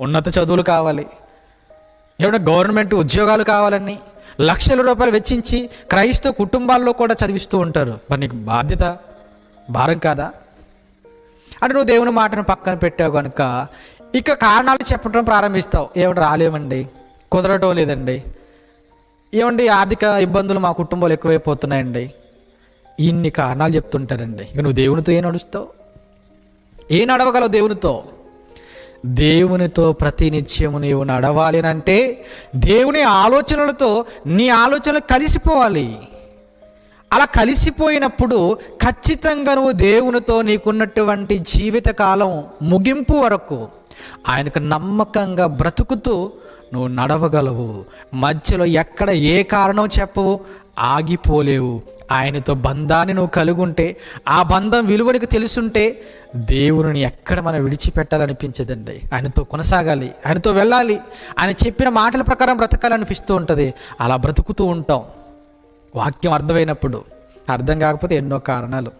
ఉన్నత చదువులు కావాలి. ఏమైనా గవర్నమెంట్ ఉద్యోగాలు కావాలని లక్షల రూపాయలు వెచ్చించి క్రైస్తవ కుటుంబాల్లో కూడా చదివిస్తూ ఉంటారు. మరి నీకు బాధ్యత? భారం కాదా? అంటే నువ్వు దేవుని మాటను పక్కన పెట్టావు కనుక ఇక కారణాలు చెప్పడం ప్రారంభిస్తావు. ఏమంటే రాలేమండి. కుదరటం లేదండి. ఏమండి ఆర్థిక ఇబ్బందులు మా కుటుంబాలు ఎక్కువైపోతున్నాయండి. ఇన్ని కారణాలు చెప్తుంటారండి. ఇక నువ్వు దేవునితో ఏ నడుస్తావు? ఏ నడవగలవు దేవునితో? దేవునితో ప్రతినిత్యము నీవు నడవాలినంటే దేవుని ఆలోచనలతో నీ ఆలోచనలు కలిసిపోవాలి. అలా కలిసిపోయినప్పుడు ఖచ్చితంగా నువ్వు దేవునితో నీకున్నటువంటి జీవితకాలం ముగింపు వరకు ఆయనకు నమ్మకంగా బ్రతుకుతూ నువ్వు నడవగలవు. మధ్యలో ఎక్కడ ఏ కారణం చెప్పవు? ఆగిపోలేవు. ఆయనతో బంధాన్ని నువ్వు కలుగుంటే ఆ బంధం విలువనికి తెలుసుంటే దేవుని ఎక్కడ మనం విడిచిపెట్టాలనిపించదండి. ఆయనతో కొనసాగాలి ఆయనతో వెళ్ళాలి. ఆయన చెప్పిన మాటల ప్రకారం బ్రతకాలనిపిస్తూ ఉంటుంది. అలా బ్రతుకుతూ ఉంటాం. వాక్యం అర్థమైనప్పుడు. అర్థం కాకపోతే ఎన్నో కారణాలు.